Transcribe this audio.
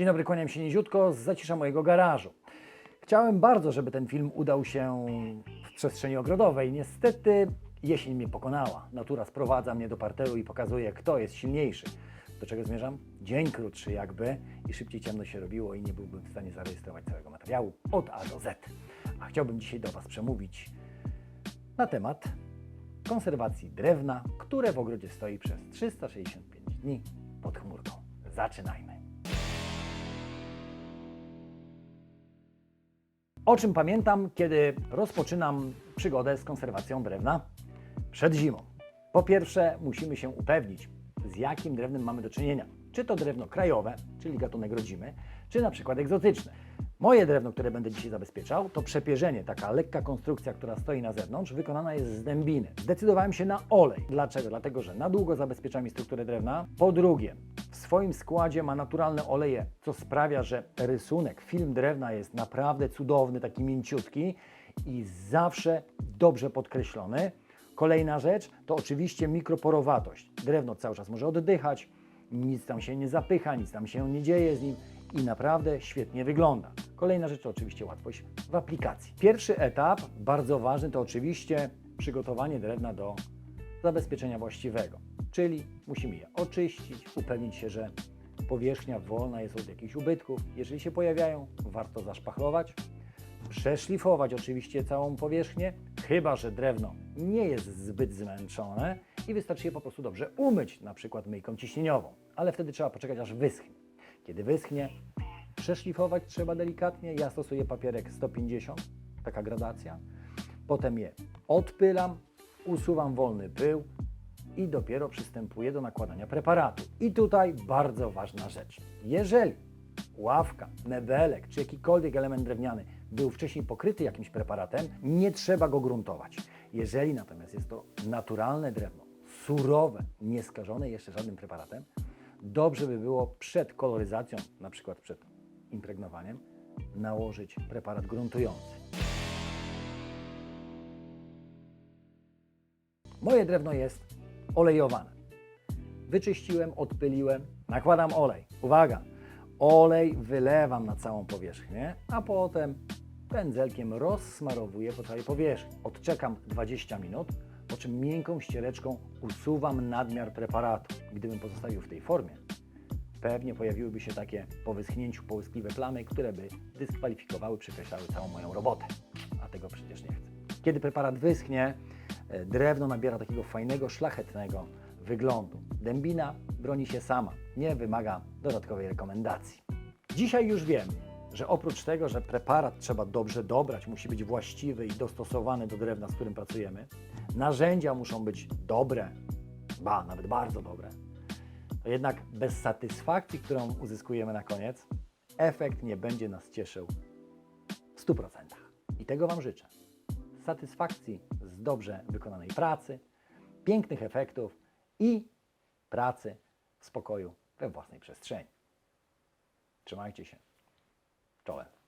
Dzień dobry, kłaniam się niziutko z zacisza mojego garażu. Chciałem bardzo, żeby ten film udał się w przestrzeni ogrodowej. Niestety jesień mnie pokonała. Natura sprowadza mnie do parteru i pokazuje, kto jest silniejszy. Do czego zmierzam? Dzień krótszy jakby i szybciej ciemno się robiło i nie byłbym w stanie zarejestrować całego materiału od A do Z. A chciałbym dzisiaj do Was przemówić na temat konserwacji drewna, które w ogrodzie stoi przez 365 dni pod chmurką. Zaczynajmy. O czym pamiętam, kiedy rozpoczynam przygodę z konserwacją drewna przed zimą? Po pierwsze, musimy się upewnić, z jakim drewnem mamy do czynienia. Czy to drewno krajowe, czyli gatunek rodzimy, czy na przykład egzotyczne. Moje drewno, które będę dzisiaj zabezpieczał, to przepierzenie, taka lekka konstrukcja, która stoi na zewnątrz, wykonana jest z dębiny. Zdecydowałem się na olej. Dlaczego? Dlatego, że na długo zabezpiecza mi strukturę drewna. Po drugie, w swoim składzie ma naturalne oleje, co sprawia, że rysunek, film drewna jest naprawdę cudowny, taki mięciutki i zawsze dobrze podkreślony. Kolejna rzecz to oczywiście mikroporowatość. Drewno cały czas może oddychać, nic tam się nie zapycha, nic tam się nie dzieje z nim i naprawdę świetnie wygląda. Kolejna rzecz to oczywiście łatwość w aplikacji. Pierwszy etap, bardzo ważny, to oczywiście przygotowanie drewna do zabezpieczenia właściwego. Czyli musimy je oczyścić, upewnić się, że powierzchnia wolna jest od jakichś ubytków. Jeżeli się pojawiają, warto zaszpachlować, przeszlifować oczywiście całą powierzchnię, chyba że drewno nie jest zbyt zmęczone i wystarczy je po prostu dobrze umyć, na przykład myjką ciśnieniową, ale wtedy trzeba poczekać aż wyschnie. Kiedy wyschnie, przeszlifować trzeba delikatnie. Ja stosuję papierek 150, taka gradacja. Potem je odpylam, usuwam wolny pył i dopiero przystępuję do nakładania preparatu. I tutaj bardzo ważna rzecz. Jeżeli ławka, mebelek czy jakikolwiek element drewniany był wcześniej pokryty jakimś preparatem, nie trzeba go gruntować. Jeżeli natomiast jest to naturalne drewno, surowe, nieskażone jeszcze żadnym preparatem, dobrze by było przed koloryzacją, na przykład przed impregnowaniem, nałożyć preparat gruntujący. Moje drewno jest olejowane. Wyczyściłem, odpyliłem, nakładam olej. Uwaga! Olej wylewam na całą powierzchnię, a potem pędzelkiem rozsmarowuję po całej powierzchni. Odczekam 20 minut, po czym miękką ściereczką usuwam nadmiar preparatu. Gdybym pozostawił w tej formie, pewnie pojawiłyby się takie po wyschnięciu połyskliwe plamy, które by dyskwalifikowały, przekreślały całą moją robotę. A tego przecież nie chcę. Kiedy preparat wyschnie, e, drewno nabiera takiego fajnego, szlachetnego wyglądu. Dębina broni się sama, nie wymaga dodatkowej rekomendacji. Dzisiaj już wiem, że oprócz tego, że preparat trzeba dobrze dobrać, musi być właściwy i dostosowany do drewna, z którym pracujemy, narzędzia muszą być dobre, ba, nawet bardzo dobre, to jednak bez satysfakcji, którą uzyskujemy na koniec, efekt nie będzie nas cieszył w 100%. I tego Wam życzę. Satysfakcji z dobrze wykonanej pracy, pięknych efektów i pracy w spokoju we własnej przestrzeni. Trzymajcie się. 赵文。